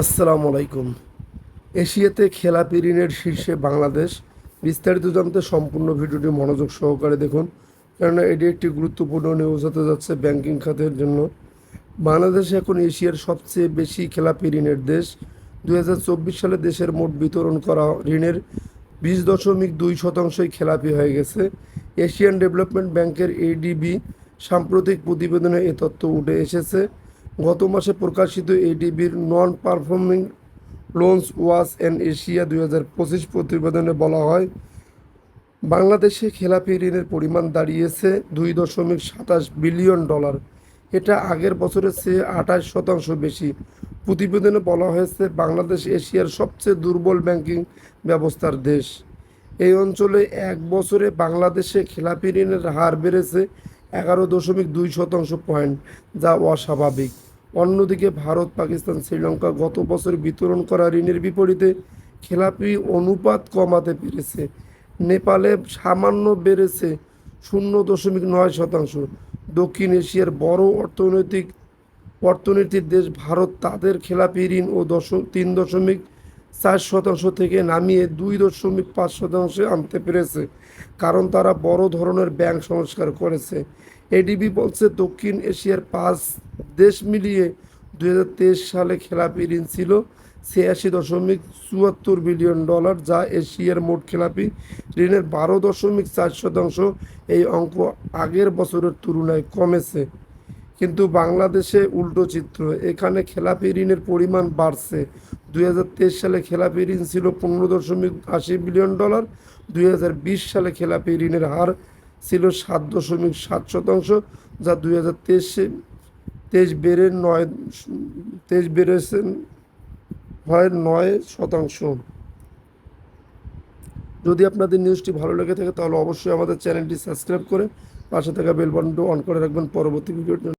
আসসালামু আলাইকুম। এশিয়াতে খেলাপি ঋণের শীর্ষে বাংলাদেশ। বিস্তারিত জানতে সম্পূর্ণ ভিডিওটি মনোযোগ সহকারে দেখুন, কেননা এটি একটি গুরুত্বপূর্ণ নিউজ হতে যাচ্ছে ব্যাংকিং খাতের জন্য। বাংলাদেশ এখন এশিয়ার সবচেয়ে বেশি খেলাপি ঋণের দেশ। দু হাজার চব্বিশ সালে দেশের মোট বিতরণ করা ঋণের বিশ দশমিক দুই শতাংশই খেলাপি হয়ে গেছে। এশিয়ান ডেভেলপমেন্ট ব্যাংকের এডিবি সাম্প্রতিক প্রতিবেদনে এ তথ্য উঠে এসেছে। গত মাসে প্রকাশিত এডিবির non performing loans was and Asia দুই হাজার পঁচিশ প্রতিবেদনে বলা হয়, বাংলাদেশে খেলাপি ঋণের পরিমাণ দাঁড়িয়েছে দুই দশমিক সাতাশ বিলিয়ন ডলার। এটা আগের বছরের চেয়ে আঠাশ শতাংশ বেশি। প্রতিবেদনে বলা হয়েছে, বাংলাদেশ এশিয়ার সবচেয়ে দুর্বল ব্যাংকিং ব্যবস্থার দেশ। এই অঞ্চলে এক বছরে বাংলাদেশে খেলাপি ঋণের হার বেড়েছে এগারো দশমিক দুই শতাংশ পয়েন্ট, যা অস্বাভাবিক। অন্যদিকে ভারত, পাকিস্তান, শ্রীলঙ্কা গত বছর বিতরণ করা ঋণের বিপরীতে খেলাপি অনুপাত কমাতে পেরেছে। নেপালে সামান্য বেড়েছে শূন্য দশমিক নয় শতাংশ। দক্ষিণ এশিয়ার বড় অর্থনৈতিক, অর্থনীতির দেশ ভারত তাদের খেলাপি ঋণ ও দশ তিন দশমিক চার শতাংশ থেকে নামিয়ে দুই দশমিক পাঁচ শতাংশে আনতে পেরেছে, কারণ তারা বড় ধরনের ব্যাংক সংস্কার করেছে। এডিবি বলছে দক্ষিণ এশিয়ার পাঁচ দেশ মিলিয়ে দু হাজার তেইশ সালে খেলাপি ঋণ ছিল ছিয়াশি দশমিক চুয়াত্তর বিলিয়ন ডলার, যা এশিয়ার মোট খেলাপি ঋণের বারো দশমিক চার শতাংশ। এই অঙ্ক আগের বছরের তুলনায় কমেছে। কিন্তু বাংলাদেশে উল্টো চিত্র, এখানে খেলাপি ঋণের পরিমাণ বাড়ছে। দুই হাজার তেইশ সালে খেলাপি ঋণ ছিল পনেরো দশমিক আশি বিলিয়ন ডলার, দুই হাজার বিশ সালে খেলাপি ঋণের হার ছিল সাত দশমিক সাত শতাংশ, যা দুই হাজার তেইশে তেইশ বেড়ে নয়, তেজ বেড়েছে হয় নয় শতাংশ। যদি আপনাদের নিউজটি ভালো লেগে থাকে, তাহলে অবশ্যই আমাদের চ্যানেলটি সাবস্ক্রাইব করে পাশে থাকা বেল অন করে রাখবেন। পরবর্তী ভিডিওর জন্য